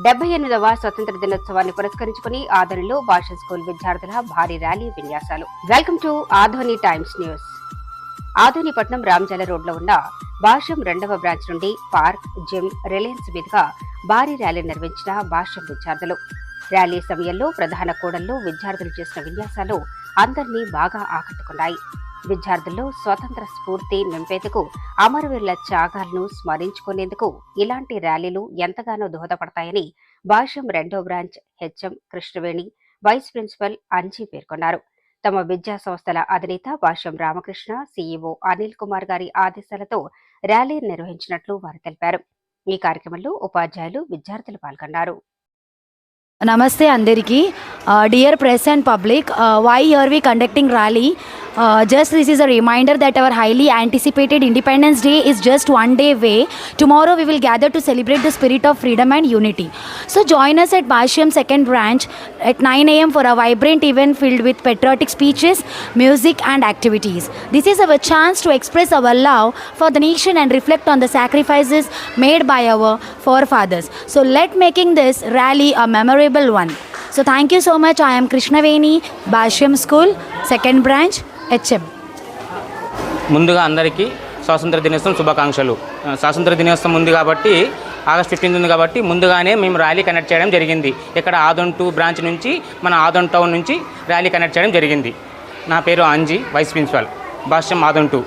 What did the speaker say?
డెబ్బై ఎనిమిదవ స్వతంత్ర దినోత్సవాన్ని పురస్కరించుకుని ఆదరిలో భాష స్కూల్ విద్యార్థుల భారీ ర్యాలీ విన్యాసాలు. Welcome to Adoni times news. ఆధోనిపట్నం Ramjala రోడ్లో ఉన్న భాష్యం రెండవ బ్రాంచ్ నుండి పార్క్ జిమ్ రిలయన్స్ మీదుగా భారీ ర్యాలీ నిర్వహించిన భాష్యం విద్యార్థులు. ర్యాలీ సమయంలో ప్రధాన కూడల్లో విద్యార్థులు చేసిన విన్యాసాలు అందరినీ బాగా ఆకట్టుకున్నాయి. విద్యార్థుల్లో స్వతంత్ర స్ఫూర్తి నింపేందుకు అమరవీరుల త్యాగాలను స్మరించుకునేందుకు ఇలాంటి ర్యాలీలు ఎంతగానో దోహదపడతాయని భాష్యం రెండో branch HM Krishnaveni vice principal Anji పేర్కొన్నారు. తమ విద్యా సంస్థల అధినేత భాష్యం రామకృష్ణ సీఈఓ అనిల్ కుమార్ గారి ఆదేశాలతో ర్యాలీ నిర్వహించినట్లు వారు తెలిపారు. ఈ కార్యక్రమంలో ఉపాధ్యాయులు విద్యార్థులు పాల్గొన్నారు. నమస్తే అందరికీ. Dear press and public why are we conducting rally Uh, just this is a reminder that our highly anticipated Independence Day is just one day away. Tomorrow we will gather to celebrate the spirit of freedom and unity. So join us at Bashyam Second Branch at 9 a.m. for a vibrant event filled with patriotic speeches, music, and activities. This is our chance to express our love for the nation and reflect on the sacrifices made by our forefathers. So let making this rally a memorable one. So thank you so much. I am Krishna Veni, Bashyam School, Second Branch. HM. ముందుగా అందరికీ స్వాతంత్ర దినోత్సవం శుభాకాంక్షలు. స్వాతంత్ర దినోత్సవం ఉంది కాబట్టి August fifteenth ఉంది కాబట్టి ముందుగానే మేము ర్యాలీ కనెక్ట్ చేయడం జరిగింది. ఇక్కడ ఆదోన్ టూ బ్రాంచ్ నుంచి మన ఆదోన్ టౌన్ నుంచి ర్యాలీ కనెక్ట్ చేయడం జరిగింది. నా పేరు Anji vice principal. Bhashyam Adoni two.